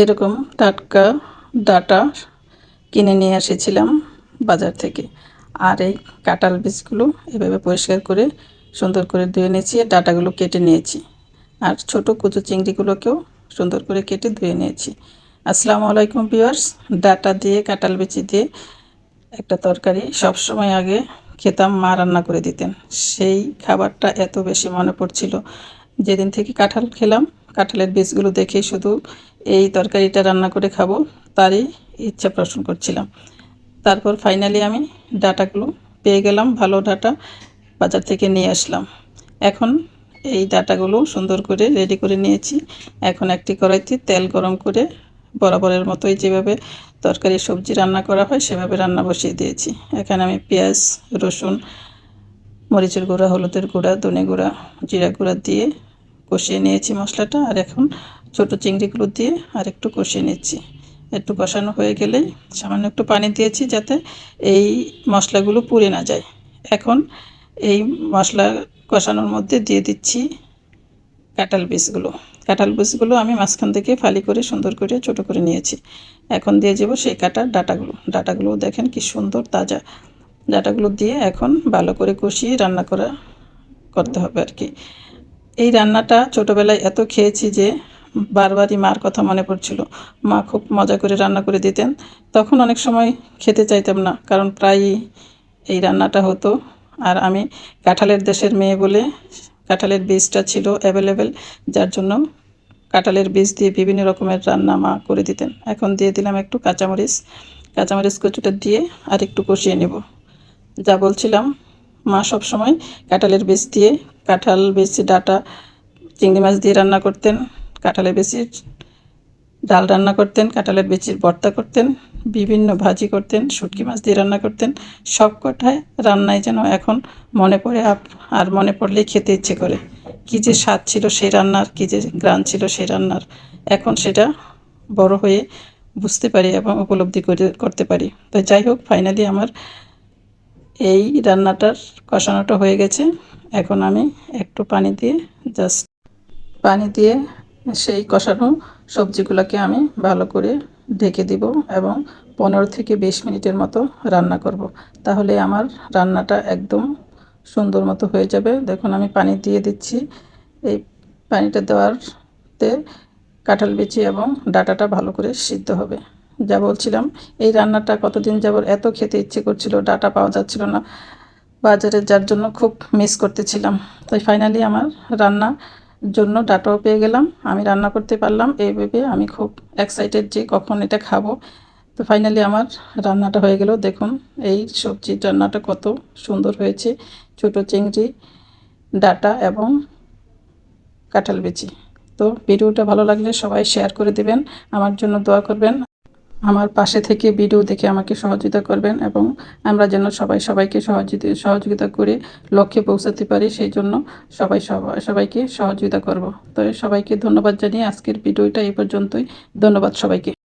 এরকম টাটকা ডাটা কিনে নিয়ে এসেছিলাম বাজার থেকে। আর এই কাঁঠাল বীজগুলো এভাবে পরিষ্কার করে, সুন্দর করে ধুয়ে নিয়েছি আর ডাটাগুলো কেটে নিয়েছি। আর ছোট কুচো চিংড়িগুলোকেও সুন্দর করে কেটে ধুয়ে নিয়েছি। আসসালামু আলাইকুম ভিউয়ার্স। ডাটা দিয়ে, কাঁঠাল বিচি দিয়ে একটা তরকারি সব সময় আগে খেতাম মা রান্না করে দিতেন। সেই খাবারটা এত বেশি মনে পড়ছিল। যেদিন থেকে কাঁঠাল খেলাম কাঁঠালের বীজগুলো দেখে শুধু এই তরকারিটা রান্না করে খাব, তারই ইচ্ছা পোষণ করছিলাম। তারপর ফাইনালি আমি ডাটাগুলো পেয়ে গেলাম, ভালো ডাটা বাজার থেকে নিয়ে আসলাম। এখন এই ডাটাগুলো সুন্দর করে রেডি করে নিয়েছি। এখন একটি কড়াইতে তেল গরম করে বরাবরের মতোই যেভাবে তরকারি সবজি রান্না করা হয়, সেভাবে রান্না বসিয়ে দিয়েছি। এখানে আমি পেঁয়াজ, রসুন, মরিচের গুঁড়া, হলুদের গুঁড়া, ধনে গুঁড়া, জিরা গুঁড়া দিয়ে কষিয়ে নিয়েছি মশলাটা, আর এখন ছোট চিংড়িগুলো দিয়ে আর একটু কষিয়ে নিচ্ছি। একটু কষানো হয়ে গেলেই সামান্য একটু পানি দিয়েছি যাতে এই মশলাগুলো পুড়ে না যায়। এখন এই মশলা কষানোর মধ্যে দিয়ে দিচ্ছি কাঁঠাল বীজগুলো। কাঁঠাল বীজগুলো আমি মাঝখান থেকে ফালি করে সুন্দর করে ছোট করে নিয়েছি। এখন দিয়ে যাব সেই কাটার ডাটাগুলো। ডাটাগুলো দেখেন কি সুন্দর তাজা। ডাটাগুলো দিয়ে এখন ভালো করে কষিয়ে রান্না করা করতে হবে আর কি। এই রান্নাটা ছোটোবেলায় এত খেয়েছি যে বারবারই মার কথা মনে পড়ছিল। মা খুব মজা করে রান্না করে দিতেন। তখন অনেক সময় খেতে চাইতাম না, কারণ প্রায়ই এই রান্নাটা হতো। আর আমি কাঁঠালের দেশের মেয়ে বলে কাঁঠালের বীজটা ছিল অ্যাভেলেবেল যার জন্য কাঁঠালের বীজ দিয়ে বিভিন্ন রকমের রান্না মা করে দিতেন। এখন দিয়ে দিলাম একটু কাঁচামরিচ। কাঁচামরিচ কচুটা দিয়ে আর একটু কষিয়ে নেব। যা বলছিলাম, মা সব সময় কাঁঠালের বীজ দিয়ে কাঁঠাল বীজ ডাটা, চিংড়ি মাছ দিয়ে রান্না করতেন কাঁঠালের বেশির ডাল রান্না করতেন কাঁঠালের বেচির ভর্তা করতেন, বিভিন্ন ভাজি করতেন, শুটকি মাছ দিয়ে রান্না করতেন। সব কটায় রান্নায় যেন এখন মনে পড়ে আপ, আর মনে পড়লেই খেতে ইচ্ছে করে। কী যে স্বাদ ছিল সেই রান্নার, কী যে গ্রান ছিল সেই রান্নার। এখন সেটা বড় হয়ে বুঝতে পারি এবং উপলব্ধি করে, করতে পারি। তো যাই হোক ফাইনালি আমার এই রান্নাটার কষানোটা হয়ে গেছে। এখন আমি একটু পানি দিয়ে জাস্ট পানি দিয়ে সেই কষানো সবজিগুলোকে আমি ভালো করে ঢেকে দিব এবং পনেরো থেকে বিশ মিনিটের মতো রান্না করব। তাহলে আমার রান্নাটা একদম সুন্দর মতো হয়ে যাবে। দেখুন, আমি পানি দিয়ে দিচ্ছি। এই পানিটা দেওয়ারতে কাঁঠাল বিচি এবং ডাটাটা ভালো করে সিদ্ধ হবে। যা বলছিলাম, এই রান্নাটা কতদিন যাবর এত খেতে ইচ্ছে করছিল, ডাটা পাওয়া যাচ্ছিল না। বাজারে যার জন্য খুব মিস করতেছিলাম। তাই ফাইনালি আমার রান্না জন্য ডাটাও পেয়ে গেলাম। আমি রান্না করতে পারলাম এই ভেবে আমি খুব এক্সাইটেড যে কখন এটা খাব। তো ফাইনালি আমার রান্নাটা হয়ে গেল। দেখুন, এই সবজির রান্নাটা কত সুন্দর হয়েছে। ছোট চিংড়ি, ডাটা এবং কাঁঠাল বেচি। তো ভিডিওটা ভালো লাগলে সবাই শেয়ার করে দেবেন। আমার জন্য দোয়া করবেন। আমার পাশে থেকে ভিডিও দেখে আমাকে সহযোগিতা করবেন এবং আমরা যেন সবাই সবাইকে সহযোগিতা সহযোগিতা করে লক্ষ্যে পৌঁছাতে পারি, সেই জন্য সবাই সবাইকে সহযোগিতা করব। তো সবাইকে ধন্যবাদ জানিয়ে আজকের ভিডিওটা এই পর্যন্তই। ধন্যবাদ সবাইকে।